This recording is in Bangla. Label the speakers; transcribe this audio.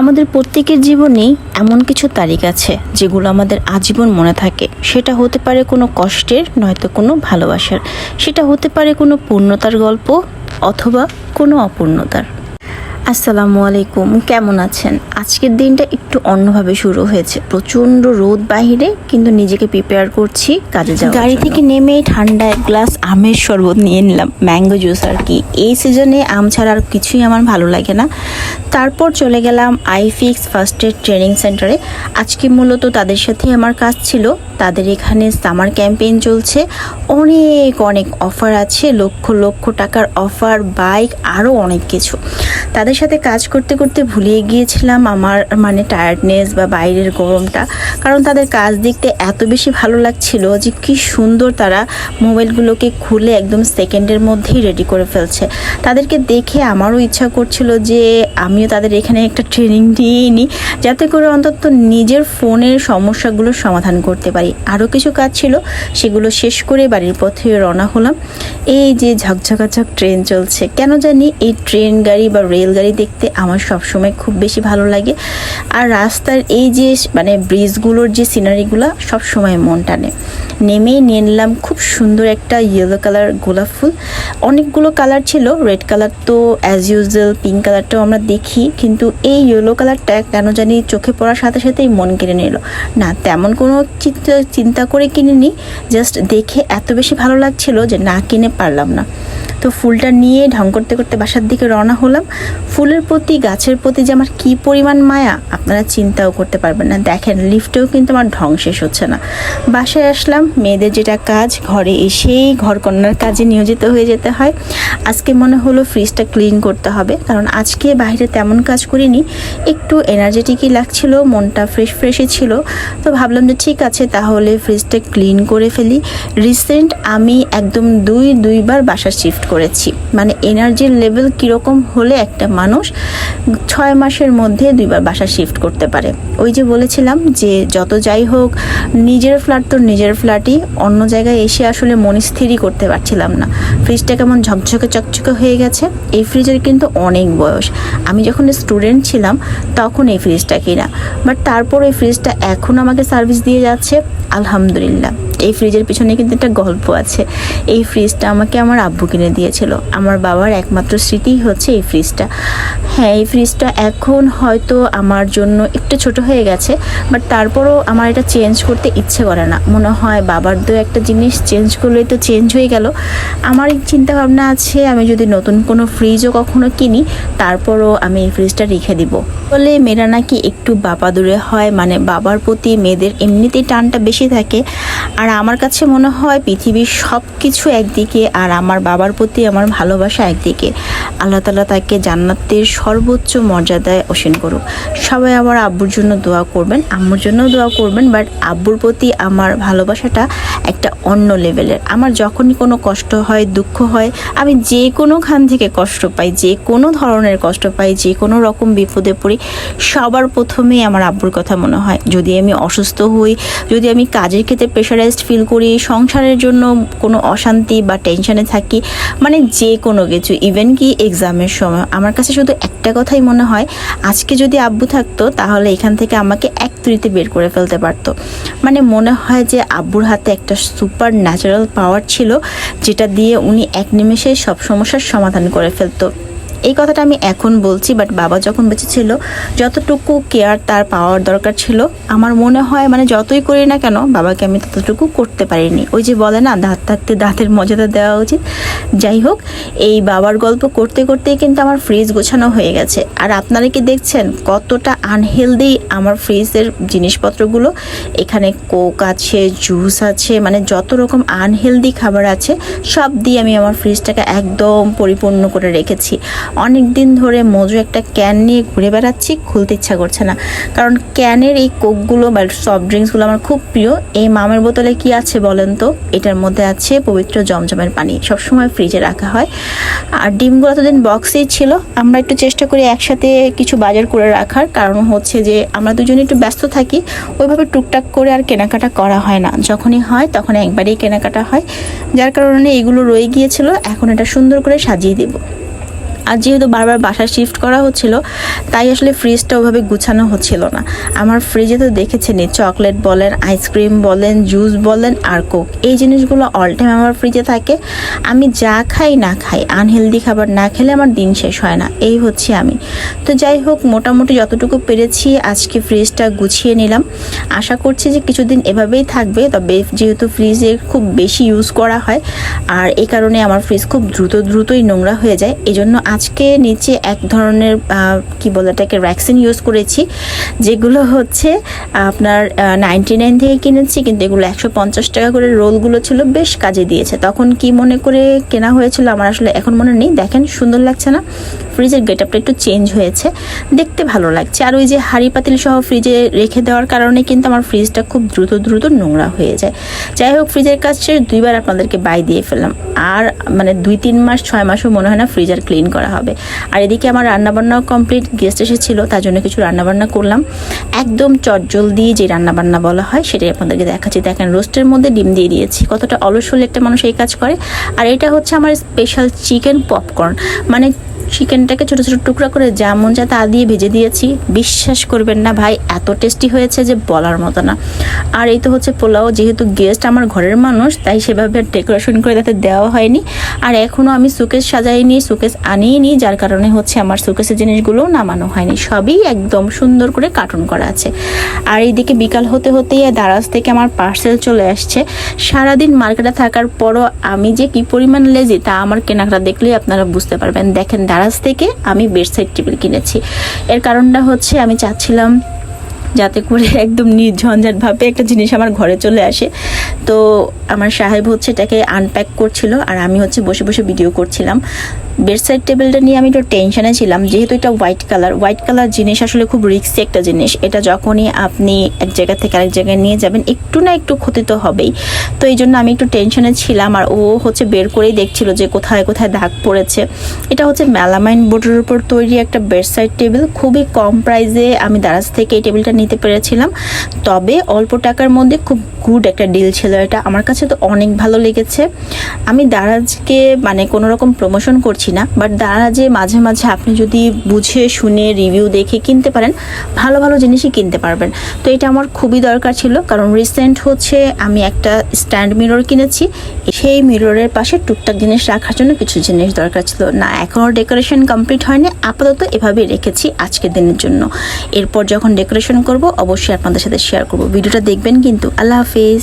Speaker 1: আমাদের প্রত্যেকের জীবনেই এমন কিছু তারিখ আছে যেগুলো আমাদের আজীবন মনে থাকে। সেটা হতে পারে কোনো কষ্টের, নয়তো কোনো ভালোবাসার। সেটা হতে পারে কোনো পূর্ণতার গল্প অথবা কোনো অপূর্ণতার। আসসালামু আলাইকুম কেমন আছেন? আজকের দিনটা একটু অন্যভাবে শুরু হয়েছে। প্রচণ্ড রোদ বাহিরে কিন্তু নিজেকে প্রিপেয়ার করছি কাজে যাওয়ার গাড়ি থেকে নেমে ঠান্ডা এক গ্লাস আমের শরবত নিয়ে নিলাম ম্যাঙ্গো জুস আর কি। এই সিজনে আম ছাড়া আর কিছুই আমার ভালো লাগে না। তারপর চলে গেলাম আইফিক্স ফার্স্ট এড ট্রেনিং সেন্টারে আজকে মূলত তাদের সাথে আমার কাজ ছিল। তাদের এখানে সামার ক্যাম্পেইন চলছে। অনেক অনেক অফার আছে। লক্ষ লক্ষ টাকার অফার বাইক আরও অনেক কিছু। তাদের সাথে কাজ করতে করতে ভুলিয়ে গিয়েছিলাম আমার মানে টায়ার্ডনেস বা বাইরের গরমটা। কারণ তাদের কাজ দেখতে এত বেশি ভালো লাগছিল যে কি সুন্দর তারা মোবাইলগুলোকে খুলে একদম সেকেন্ডের মধ্যেই রেডি করে ফেলছে। তাদেরকে দেখে আমারও ইচ্ছা করছিল যে আমিও তাদের এখানে একটা ট্রেনিং নিয়েই নিই যাতে করে অন্তত নিজের ফোনের সমস্যাগুলোর সমাধান করতে পারি। আরও কিছু কাজ ছিল, সেগুলো শেষ করে বাড়ির পথে রওনা হলাম। এই যে ঝকঝকাঝক ট্রেন চলছে, কেন জানি এই ট্রেন গাড়ি বা রেলগাড়ি দেখতে আমার সবসময় খুব বেশি ভালো লাগে। আর রাস্তার এই যে মানে ব্রিজগুলোর যে সিনারিগুলো সবসময় মন টানে। নেমেই নিয়ে নিলাম খুব সুন্দর একটা ইয়েলো কালার গোলাপ ফুল। অনেকগুলো কালার ছিল রেড কালার তো অ্যাজ ইউজুয়াল পিঙ্ক কালারটাও আমরা দেখি, কিন্তু এই ইয়েলো কালারটা কেন জানি চোখে পড়ার সাথে সাথেই মন কেড়ে নিল। না, তেমন কোনো চিন্তা চিন্তা করে কিনিনি জাস্ট দেখে এত বেশি ভালো লাগছিল যে না কিনে পারলাম না। তো ফুলটা নিয়ে ঢং করতে করতে বাসার দিকে রওনা হলাম। ফুলের প্রতি, গাছের প্রতি যে আমার কী পরিমাণ মায়া, আপনারা চিন্তাও করতে পারবেন না। দেখেন, লিফটেও কিন্তু আমার ঢং শেষ হচ্ছে না। বাসায় আসলাম, মেয়েদের যেটা কাজ, ঘরে এসেই ঘর কন্যার কাজে নিয়োজিত হয়ে যেতে হয়। আজকে মনে হলো ফ্রিজটা ক্লিন করতে হবে, কারণ আজকে বাইরে তেমন কাজ করিনি। একটু এনার্জেটিকই লাগছিল, মনটা ফ্রেশ ফ্রেশই ছিল। তো ভাবলাম যে ঠিক আছে, তাহলে ফ্রিজটা ক্লিন করে ফেলি। রিসেন্ট আমি একদম দুই, দুইবার বাসা শিফট করেছি। মানে এনার্জির লেভেল কীরকম হলে একটা মানুষ ছয় মাসের মধ্যে দুইবার বাসা শিফট করতে পারে। ওই যে বলেছিলাম যে যত যাই হোক, নিজের ফ্ল্যাট তো নিজের ফ্ল্যাটই অন্য জায়গায় এসে আসলে মনস্থিরই করতে পারছিলাম না। ফ্রিজটা কেমন ঝকঝকে চকচকে হয়ে গেছে, এই ফ্রিজের কিন্তু অনেক বয়স। আমি যখন স্টুডেন্ট ছিলাম, তখন এই ফ্রিজটা কিনা। বাট তারপর এই ফ্রিজটা এখন আমাকে সার্ভিস দিয়ে যাচ্ছে, আলহামদুলিল্লাহ। এই ফ্রিজের পিছনে কিন্তু একটা গল্প আছে। এই ফ্রিজটা আমাকে আমার আব্বু কিনে দিয়েছিল। আমার বাবার একমাত্র স্মৃতিই হচ্ছে এই ফ্রিজটা। হ্যাঁ এই ফ্রিজটা এখন হয়তো আমার জন্য একটু ছোট হয়ে গেছে বাট তারপরও আমার এটা চেঞ্জ করতে ইচ্ছে করে না। মনে হয় বাবার দু একটা জিনিস চেঞ্জ করলেই তো চেঞ্জ হয়ে গেল। আমার চিন্তা ভাবনা আছে, আমি যদি নতুন কোনো ফ্রিজও কখনো কিনি, তারপরও আমি এই ফ্রিজটা রেখে দিব। বলে মেয়েরা নাকি একটু বাবা দূরে হয় মানে বাবার প্রতি মেয়েদের এমনিতেই টানটা বেশি থাকে। আর আমার কাছে মনে হয় পৃথিবীর সব কিছু একদিকে, আর আমার বাবার প্রতি আমার ভালোবাসা একদিকে। আল্লাহ তালা তাকে জান্নাতের সর্বোচ্চ মর্যাদায় অসীন করুক। সবাই আমার আব্বুর জন্য দোয়া করবেন, আম্মুর জন্য দোয়া করবেন বাট আব্বুর প্রতি আমার ভালোবাসাটা একটা অন্য লেভেলের। আমার যখনই কোনো কষ্ট হয়, দুঃখ হয়, আমি যে কোনোখান থেকে কষ্ট পাই, যে কোনো ধরনের কষ্ট পাই, যে কোনো রকম বিপদে পড়ি, সবার প্রথমেই আমার আব্বুর কথা মনে হয়। যদি আমি অসুস্থ হই, যদি আমি কাজের ক্ষেত্রে প্রেশারাইজড ফিল করি, সংসারের জন্য কোনো অশান্তি বা টেনশনে থাকি মানে যে কোনো কিছু ইভেন কি এক্সামের সময়, আমার কাছে শুধু একটা কথাই মনে হয়, আজকে যদি আব্বু থাকতো, তাহলে এখান থেকে আমাকে এক তুড়িতে বের করে ফেলতে পারতো। মানে মনে হয় যে আব্বুর হাতে একটা সুপার ন্যাচারাল পাওয়ার ছিল যেটা দিয়ে উনি এক নিমেষে সব সমস্যার সমাধান করে ফেলতো। এই কথাটা আমি এখন বলছি বাট বাবা যখন বেঁচে ছিল, যতটুকু কেয়ার তার পাওয়ার দরকার ছিল, আমার মনে হয় মানে যতই করি না কেন, বাবাকে আমি ততটুকু করতে পারিনি। ওই যে বলে না, দাঁত থাকতে দাঁতের মর্যাদা দেওয়া উচিত। যাই হোক, এই বাবার গল্প করতে করতেই কিন্তু আমার ফ্রিজ গোছানো হয়ে গেছে। আর আপনারা কি দেখছেন, কতটা আনহেলদি আমার ফ্রিজের জিনিসপত্রগুলো? এখানে কোক আছে জুস আছে মানে যত রকম আনহেলদি খাবার আছে, সব দিয়ে আমি আমার ফ্রিজটাকে একদম পরিপূর্ণ করে রেখেছি। অনেক দিন ধরে মজু একটা ক্যান নিয়ে ঘুরে বেড়াচ্ছি, খুলতে ইচ্ছা করছে না। কারণ ক্যানের এই কোকগুলো বা সফট ড্রিঙ্কসগুলো আমার খুব প্রিয়। এই মামের বোতলে কি আছে বলেন তো? এটার মধ্যে আছে পবিত্র জমজমের পানি। সবসময় ফ্রিজে রাখা হয়। আর ডিমগুলো তো দিন বক্সেই ছিল। আমরা একটু চেষ্টা করি একসাথে কিছু বাজার করে রাখার। কারণ হচ্ছে যে আমরা দুজনে একটু ব্যস্ত থাকি, ওইভাবে টুকটাক করে আর কেনাকাটা করা হয় না। যখনই হয় তখন একবারেই কেনাকাটা হয়। যার কারণে এগুলো রয়ে গিয়েছিল। এখন এটা সুন্দর করে সাজিয়ে দেবো। আর যেহেতু বারবার বাসা শিফট করা হচ্ছিল, তাই আসলে ফ্রিজটা ওভাবে গুছানো হচ্ছিল না। আমার ফ্রিজে তো দেখেছেনই চকলেট বলেন আইসক্রিম বলেন জুস বলেন আর কোক এই জিনিসগুলো অল টাইম আমার ফ্রিজে থাকে। আমি যা খাই না খাই আনহেলদি খাবার না খেলে আমার দিন শেষ হয় না। এই হচ্ছে আমি। তো যাই হোক, মোটামুটি যতটুকু পেরেছি, আজকে ফ্রিজটা গুছিয়ে নিলাম। আশা করছি যে কিছুদিন এভাবেই থাকবে, তবে যেহেতু ফ্রিজে খুব বেশি ইউজ করা হয়, আর এই কারণে আমার ফ্রিজ খুব দ্রুত দ্রুতই নোংরা হয়ে যায় এই জন্য আজকে নিচে এক ধরনের কি বলে এটাকে ভ্যাকসিন ইউজ করেছি, যেগুলো হচ্ছে, আপনার নাইনটি নাইন থেকে কিনেছি, কিন্তু এগুলো একশো পঞ্চাশ টাকা করে রোলগুলো ছিল, বেশ কাজে দিয়েছে। তখন কি মনে করে কেনা হয়েছিল আমার আসলে এখন মনে নেই। দেখেন, সুন্দর লাগছে না? ফ্রিজের গেট আপটা একটু চেঞ্জ হয়েছে। দেখতে ভালো লাগছে। আর ওই যে হাঁড়ি পাতিল সহ ফ্রিজে রেখে দেওয়ার কারণে কিন্তু আমার ফ্রিজটা খুব দ্রুত দ্রুত নোংরা হয়ে যায়। যাই হোক, ফ্রিজের কাজ শেষ দুইবার আপনাদেরকে বাই দিয়ে ফেললাম। আর মানে দুই, তিন মাস, ছয় মাসও মনে হয় না ফ্রিজার ক্লিন করা হবে। আর এদিকে আমার রান্নাবান্নাও কমপ্লিট গেস্ট এসেছিল, তার জন্য কিছু রান্নাবান্না করলাম। একদম চটজলদি যে রান্নাবান্না বলা হয়, সেটাই আপনাদেরকে দেখাচ্ছি। দেখেন রোস্টের মধ্যে ডিম দিয়ে দিয়েছি। কতটা অলস হলে একটা মানুষ এই কাজ করে। আর এটা হচ্ছে আমার স্পেশাল চিকেন পপকর্ন মানে চিকেনটাকে ছোটো ছোটো টুকরা করে যা মন যা তা দিয়ে ভেজে দিয়েছি, বিশ্বাস করবেন না ভাই, এত টেস্টি হয়েছে যে বলার মতো না। আর এই তো হচ্ছে পোলাও, যেহেতু গেস্ট আমার ঘরের মানুষ, তাই সেভাবে ডেকোরেশন করে তাতে দেওয়া হয়নি। আর এখনও আমি সুকেস সাজাইনি সুকেস আনিনি যার কারণে হচ্ছে আমার সুকেসের জিনিসগুলোও নামানো হয়নি। সবই একদম সুন্দর করে কার্টুন করা আছে। আর এইদিকে বিকাল হতে হতেই দারাজ থেকে আমার পার্সেল চলে আসছে। সারাদিন মার্কেটে থাকার পরও আমি যে কি পরিমাণ লেজি তা আমার কেনাকাটা দেখলেই আপনারা বুঝতে পারবেন। দেখেন দারাজ থেকে আমি বেডসাইড টেবিল কিনেছি। এর কারণটা হচ্ছে আমি চাচ্ছিলাম যাতে করে একদম নির্ঝঞ্ঝাটভাবে একটা জিনিস আমার ঘরে চলে আসে। তো আমার সাহেব হচ্ছে এটাকে আনপ্যাক করছিল আর আমি হচ্ছে বসে বসে ভিডিও করছিলাম। বেডসাইড টেবিলটা নিয়ে আমি একটু টেনশনে ছিলাম, যেহেতু এটা হোয়াইট কালার হোয়াইট কালার জিনিস আসলে খুব রিস্কি একটা জিনিস। এটা যখনই আপনি এক জায়গা থেকে আরেক জায়গায় নিয়ে যাবেন, একটু না একটু ক্ষতি তো হবেই। তো এই জন্য আমি একটু টেনশনে ছিলাম আর ও হচ্ছে বের করেই দেখছিল যে কোথায় কোথায় দাগ পড়েছে। এটা হচ্ছে মেলামাইন বোর্ডের উপর তৈরি একটা বেডসাইড টেবিল খুবই কম প্রাইসে আমি দারাজ থেকে এই টেবিলটা নিতে পেরেছিলাম। তবে অল্প টাকার মধ্যে খুব গুড একটা ডিল ছিল এটা। আমার কাছে তো অনেক ভালো লেগেছে। আমি দারাজকে মানে কোনো রকম প্রমোশন করছি না বাট দারাজে মাঝে মাঝে আপনি যদি বুঝে শুনে রিভিউ দেখে কিনতে পারেন, ভালো ভালো জিনিসই কিনতে পারবেন। তো এটা আমার খুবই দরকার ছিল, কারণ রিসেন্ট হচ্ছে আমি একটা স্ট্যান্ড মিরর কিনেছি। সেই মিররের পাশে টুকটাক জিনিস রাখার জন্য কিছু জিনিস দরকার ছিল। না এখনও ডেকোরেশন কমপ্লিট হয়নি। আপাতত এভাবেই রেখেছি আজকের দিনের জন্য। এরপর যখন ডেকোরেশন করব অবশ্যই আপনাদের সাথে শেয়ার করব। ভিডিওটা দেখবেন কিন্তু। আল্লাহ হাফিজ।